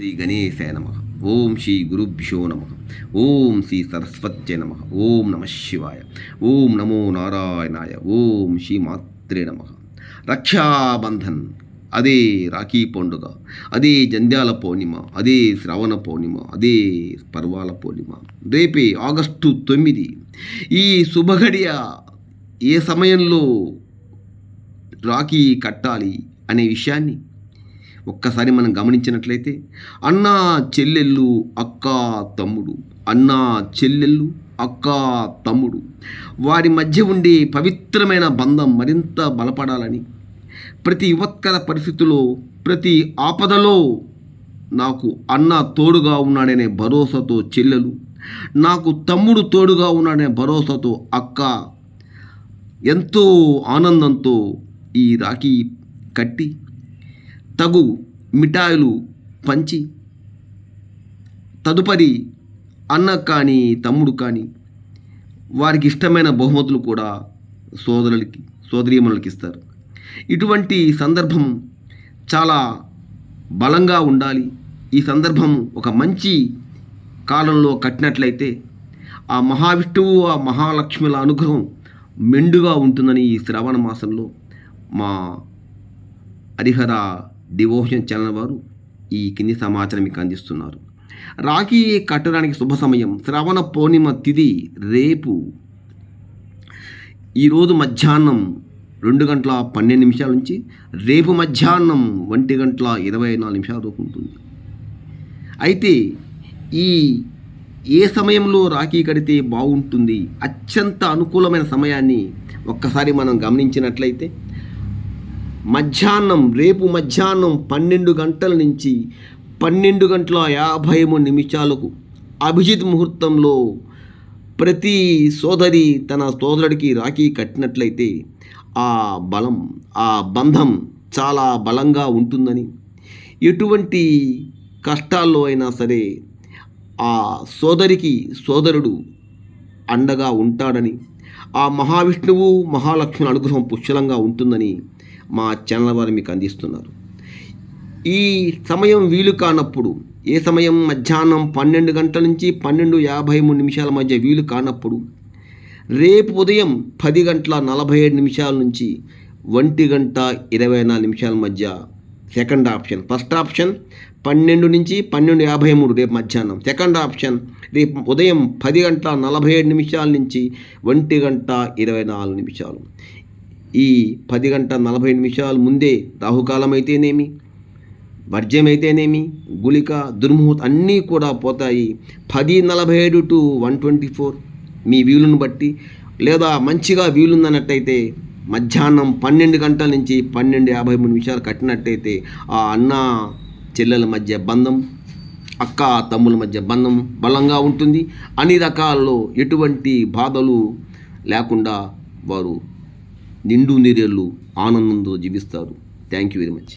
శ్రీ గణేశాయ నమ ఓం శ్రీ గురుభ్యో నమ ఓం శ్రీ సరస్వత్య నమ ఓం నమ శివాయ ఓం నమో నారాయణాయ ఓం శ్రీ మాత్రే నమ రక్షాబంధన్ అదే రాఖీ పండుగ అదే జంధ్యాల పౌర్ణిమ అదే శ్రవణ పౌర్ణిమ అదే పర్వాల పౌర్ణిమ రేపే ఆగస్టు తొమ్మిది ఈ శుభగడియ ఏ సమయంలో రాఖీ కట్టాలి అనే విషయాన్ని ఒక్కసారి మనం గమనించినట్లయితే అన్న చెల్లెళ్ళు అక్క తమ్ముడు. అన్న చెల్లెళ్ళు అక్క తమ్ముడు. వారి మధ్య ఉండే పవిత్రమైన బంధం మరింత బలపడాలని ప్రతి యువత్కర పరిస్థితిలో ప్రతి ఆపదలో నాకు అన్న తోడుగా ఉన్నాడనే భరోసాతో చెల్లెలు నాకు తమ్ముడు తోడుగా ఉన్నాడనే భరోసాతో అక్క ఎంతో ఆనందంతో ఈ రాఖీ కట్టి తగు మిఠాయిలు పంచి తదుపరి అన్న కానీ తమ్ముడు కానీ వారికి ఇష్టమైన బహుమతులు కూడా సోదరులకి సోదరీమణులకి ఇస్తారు. ఇటువంటి సందర్భం చాలా బలంగా ఉండాలి. ఈ సందర్భం ఒక మంచి కాలంలో కట్టినట్లయితే ఆ మహావిష్ణువు ఆ మహాలక్ష్మిల అనుగ్రహం మెండుగా ఉంటుందని ఈ శ్రావణ మాసంలో మా హరిహర డివోషన్ ఛానల్ వారు ఈ కింది సమాచారం మీకు అందిస్తున్నారు. రాఖీ కట్టడానికి శుభ సమయం శ్రవణ పౌర్ణిమ తిథి రేపు ఈరోజు మధ్యాహ్నం రెండు గంటల పన్నెండు నిమిషాల నుంచి రేపు మధ్యాహ్నం ఒంటి గంటల ఇరవై నాలుగు నిమిషాల వరకు ఉంటుంది. అయితే ఈ ఏ సమయంలో రాఖీ కడితే బాగుంటుంది? అత్యంత అనుకూలమైన సమయాన్ని ఒక్కసారి మనం గమనించినట్లయితే మధ్యాహ్నం రేపు మధ్యాహ్నం పన్నెండు గంటల నుంచి పన్నెండు గంటల యాభై మూడు నిమిషాలకు అభిజిత్ ముహూర్తంలో ప్రతి సోదరి తన సోదరుడికి రాఖీ కట్టినట్లయితే ఆ బలం ఆ బంధం చాలా బలంగా ఉంటుందని ఎటువంటి కష్టాల్లో అయినా సరే ఆ సోదరికి సోదరుడు అండగా ఉంటాడని ఆ మహావిష్ణువు మహాలక్ష్మి అనుగ్రహం పుష్కలంగా ఉంటుందని మా ఛానల్ వారు మీకు అందిస్తున్నారు. ఈ సమయం వీలు కానప్పుడు ఏ సమయం? మధ్యాహ్నం పన్నెండు గంటల నుంచి పన్నెండు యాభై మూడు నిమిషాల మధ్య వీలు కానప్పుడు రేపు ఉదయం పది గంటల నలభై ఏడు నిమిషాల నుంచి ఒంటి గంట ఇరవై నాలుగు నిమిషాల మధ్య సెకండ్ ఆప్షన్ ఫస్ట్ ఆప్షన్ పన్నెండు నుంచి పన్నెండు యాభై మూడు రేపు మధ్యాహ్నం. సెకండ్ ఆప్షన్ రేపు ఉదయం పది గంటల నలభై ఏడు నిమిషాల నుంచి ఒంటి గంట ఇరవై నాలుగు నిమిషాలు. ఈ పది గంట నలభై నిమిషాల ముందే రాహుకాలం అయితేనేమి వర్జ్యమైతేనేమి? గుళిక దుర్ముహూర్తం అన్నీ కూడా పోతాయి. పది నలభై ఏడు టు వన్ ట్వంటీ ఫోర్ మీ వీలును బట్టి. లేదా మంచిగా వీలుందన్నట్టయితే మధ్యాహ్నం పన్నెండు గంటల నుంచి పన్నెండు యాభై మూడు నిమిషాలు కట్టినట్టయితే ఆ అన్న చెల్లెల మధ్య బంధం అక్క తమ్ముల మధ్య బంధం బలంగా ఉంటుంది. అన్ని రకాల్లో ఎటువంటి బాధలు లేకుండా వారు నిండు నీరేళ్ళు ఆనందంతో జీవిస్తారు. Thank you very much